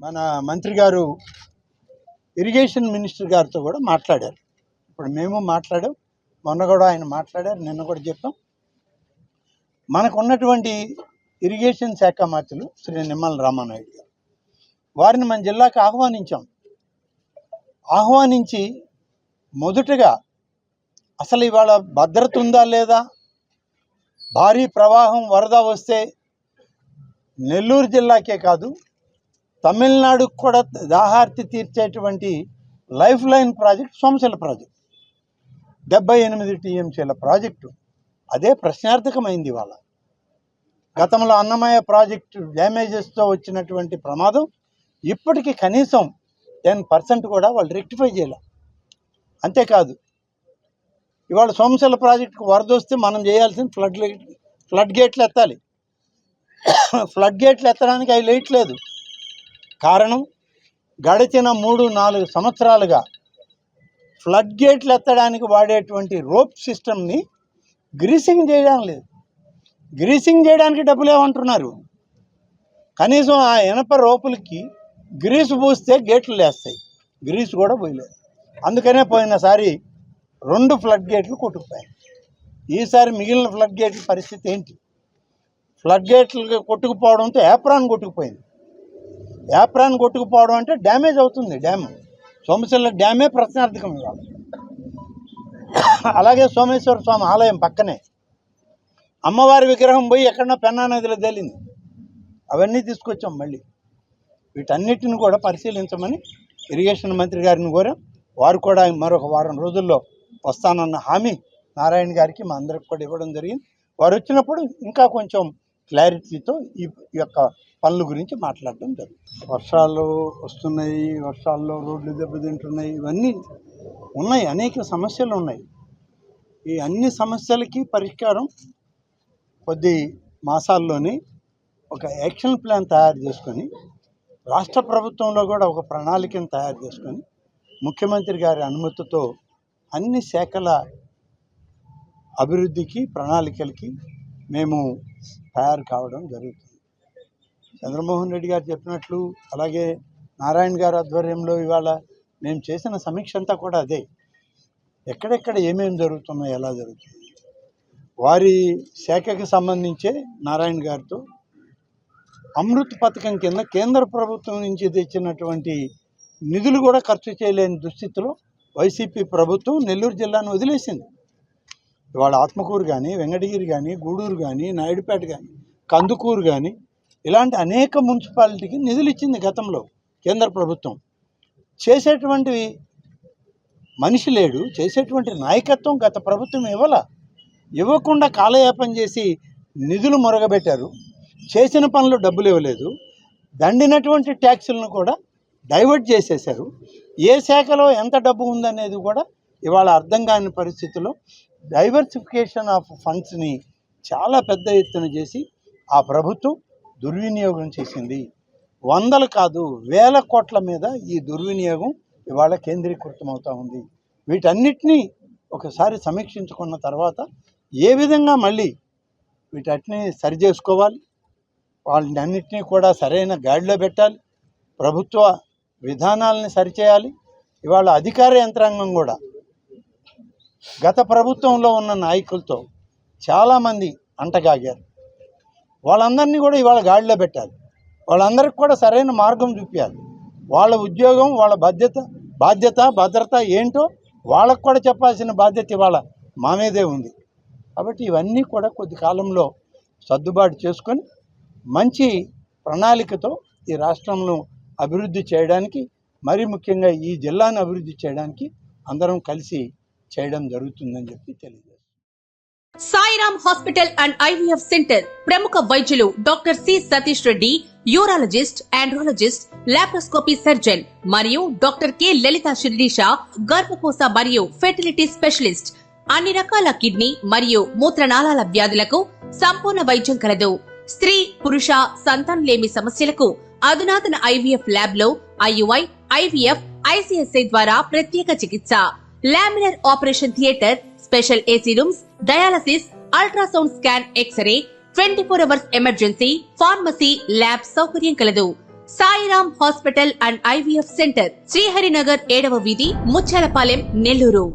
మన మంత్రి గారు ఇరిగేషన్ మినిస్టర్ గారితో కూడా మాట్లాడారు. ఇప్పుడు మేము మాట్లాడాం మొన్న కూడా ఆయన మాట్లాడారు నిన్న కూడా చెప్పాం. మనకు ఉన్నటువంటి ఇరిగేషన్ శాఖ మంత్రులు శ్రీ నిమ్మల రామానాయుడు గారు. వారిని మన జిల్లాకు ఆహ్వానించాం. ఆహ్వానించి మొదటగా అసలు ఇవాళ భద్రత ఉందా లేదా? భారీ ప్రవాహం వరద వస్తే నెల్లూరు జిల్లాకే కాదు తమిళనాడుకు కూడా దాహార్తి తీర్చేటువంటి life line project Somasila project. డెబ్బై ఎనిమిది టీఎంసీల ప్రాజెక్టు. అదే ప్రశ్నార్థకమైంది ఇవాళ. గతంలో అన్నమయ్య ప్రాజెక్టు డ్యామేజెస్తో వచ్చినటువంటి ప్రమాదం ఇప్పటికీ కనీసం టెన్ పర్సెంట్ కూడా వాళ్ళు రెక్టిఫై చేయాలి. అంతేకాదు ఇవాళ సోమశిల ప్రాజెక్టుకు వరద వస్తే మనం చేయాల్సిన ఫ్లడ్ లైట్ ఫ్లడ్ గేట్లు ఎత్తాలి. ఫ్లడ్ గేట్లు ఎత్తడానికి అవి లేట్లేదు కారణం గడిచిన మూడు నాలుగు సంవత్సరాలుగా ఫ్లడ్ గేట్లు ఎత్తడానికి వాడేటువంటి రోప్ సిస్టమ్ని గ్రీసింగ్ చేయడం లేదు. గ్రీసింగ్ చేయడానికి డబ్బులు ఏమంటున్నారు? కనీసం ఆ ఇనప రోపులకి గ్రీసు పూస్తే గేట్లు లేస్తాయి. గ్రీసు కూడా పోయలేదు. అందుకనే పోయినసారి రెండు ఫ్లడ్ గేట్లు కొట్టుకుపోయాయి. ఈసారి మిగిలిన ఫ్లడ్ గేట్ల పరిస్థితి ఏంటి? ఫ్లడ్ గేట్లు కొట్టుకుపోవడంతో ఏప్రాన్ కొట్టుకుపోయింది. యాప్రాన్ కొట్టుకుపోవడం అంటే డ్యామేజ్ అవుతుంది డ్యామ్. సోమశిల డ్యామే ప్రశ్నార్థకం ఇవాళ. అలాగే సోమేశ్వర స్వామి ఆలయం పక్కనే. అమ్మవారి విగ్రహం పోయి ఎక్కడన్నా పెన్నా నదిలో తేలింది. అవన్నీ తీసుకొచ్చాం మళ్ళీ. వీటన్నిటిని కూడా పరిశీలించమని ఇరిగేషన్ మంత్రి గారిని కోరాం. వారు కూడా మరొక వారం రోజుల్లో వస్తానన్న హామీ నారాయణ గారికి మా అందరికి కూడా ఇవ్వడం జరిగింది. వారు వచ్చినప్పుడు ఇంకా కొంచెం క్లారిటీతో ఈ యొక్క పనుల గురించి మాట్లాడడం జరుగుతుంది. వర్షాలు వస్తున్నాయి వర్షాల్లో రోడ్లు దెబ్బతింటున్నాయి ఇవన్నీ ఉన్నాయి అనేక సమస్యలు ఉన్నాయి. ఈ అన్ని సమస్యలకి పరిష్కారం కొద్ది మాసాల్లోనే ఒక యాక్షన్ ప్లాన్ తయారు చేసుకొని రాష్ట్ర ప్రభుత్వంలో కూడా ఒక ప్రణాళికను తయారు చేసుకొని ముఖ్యమంత్రి గారి అనుమతితో అన్ని శాఖల అభివృద్ధికి ప్రణాళికలకి మేము తయారు కావడం జరుగుతుంది. చంద్రమోహన్ రెడ్డి గారు చెప్పినట్లు అలాగే నారాయణ గారు ఆధ్వర్యంలో ఇవాళ మేము చేసిన సమీక్ష అంతా కూడా అదే. ఎక్కడెక్కడ ఏమేమి జరుగుతున్నాయి ఎలా జరుగుతుంది వారి శాఖకి సంబంధించే నారాయణ గారితో అమృత్ పథకం కింద కేంద్ర ప్రభుత్వం నుంచి తెచ్చినటువంటి నిధులు కూడా ఖర్చు చేయలేని దుస్థితిలో వైసీపీ ప్రభుత్వం నెల్లూరు జిల్లాను వదిలేసింది. ఇవాళ ఆత్మకూరు కానీ వెంకటగిరి కానీ గూడూరు కానీ నాయుడుపేట కానీ కందుకూరు కానీ ఇలాంటి అనేక మున్సిపాలిటీకి నిధులు ఇచ్చింది గతంలో కేంద్ర ప్రభుత్వం. చేసేటువంటివి మనిషి లేడు చేసేటువంటి నాయకత్వం గత ప్రభుత్వం ఇవ్వాల. ఇవ్వకుండా కాలయాపన చేసి నిధులు మొరగబెట్టారు. చేసిన పనులు డబ్బులు ఇవ్వలేదు. దండినటువంటి ట్యాక్సులను కూడా డైవర్ట్ చేసేశారు. ఏ శాఖలో ఎంత డబ్బు ఉందనేది కూడా ఇవాళ అర్థం కాని పరిస్థితిలో డైవర్సిఫికేషన్ ఆఫ్ ఫండ్స్ని చాలా పెద్ద ఎత్తున చేసి ఆ ప్రభుత్వం దుర్వినియోగం చేసింది. వందలు కాదు వేల కోట్ల మీద ఈ దుర్వినియోగం ఇవాళ కేంద్రీకృతమవుతూ ఉంది. వీటన్నిటినీ ఒకసారి సమీక్షించుకున్న తర్వాత ఏ విధంగా మళ్ళీ వీటన్నిటిని సరి చేసుకోవాలి వాళ్ళని అన్నిటినీ కూడా సరైన గాడిలో పెట్టాలి. ప్రభుత్వ విధానాలని సరిచేయాలి. ఇవాళ అధికార యంత్రాంగం కూడా గత ప్రభుత్వంలో ఉన్న నాయకులతో చాలామంది అంటగాగారు. వాళ్ళందరినీ కూడా ఇవాళ గాడిలో పెట్టాలి వాళ్ళందరికీ కూడా సరైన మార్గం చూపించాలి వాళ్ళ ఉద్యోగం వాళ్ళ బాధ్యత బాధ్యత భద్రత ఏంటో వాళ్ళకు కూడా చెప్పాల్సిన బాధ్యత ఇవాళ మా మీదే ఉంది. కాబట్టి ఇవన్నీ కూడా కొద్ది కాలంలో సర్దుబాటు చేసుకొని మంచి ప్రణాళికతో ఈ రాష్ట్రంలో అభివృద్ధి చేయడానికి మరి ముఖ్యంగా ఈ జిల్లాను అభివృద్ధి చేయడానికి అందరం కలిసి చేయడం జరుగుతుందని చెప్పి తెలియజేస్తుంది. Sairam hospital and IVF centre ప్రముఖ వైద్యులు doctor C Satish Reddy urologist andrologist laparoscopy surgeon మరియు డాక్టర్ కె లలిత శిరీష గర్భకోశ మరియు ఫెర్టిలిటీ స్పెషలిస్ట్. అన్ని రకాల కిడ్నీ మరియు మూత్రనాళాల వ్యాధులకు సంపూర్ణ వైద్యం కలదు. స్త్రీ పురుష సంతానం లేమి సమస్యలకు అధునాతన ఐవీఎఫ్ ల్యాబ్లో ఐయుఐ ఐవీఎఫ్ ఐసిఎస్ఐ ద్వారా ప్రత్యేక చికిత్స. Laminar operation theatre special AC rooms dialysis ultrasound scan X ray twenty four hours emergency pharmacy lab సౌకర్యం కలదు. Sairam hospital and IVF centre Sriharinagar ఏడవ వీధి ముచ్చాలపాలెం నెల్లూరు.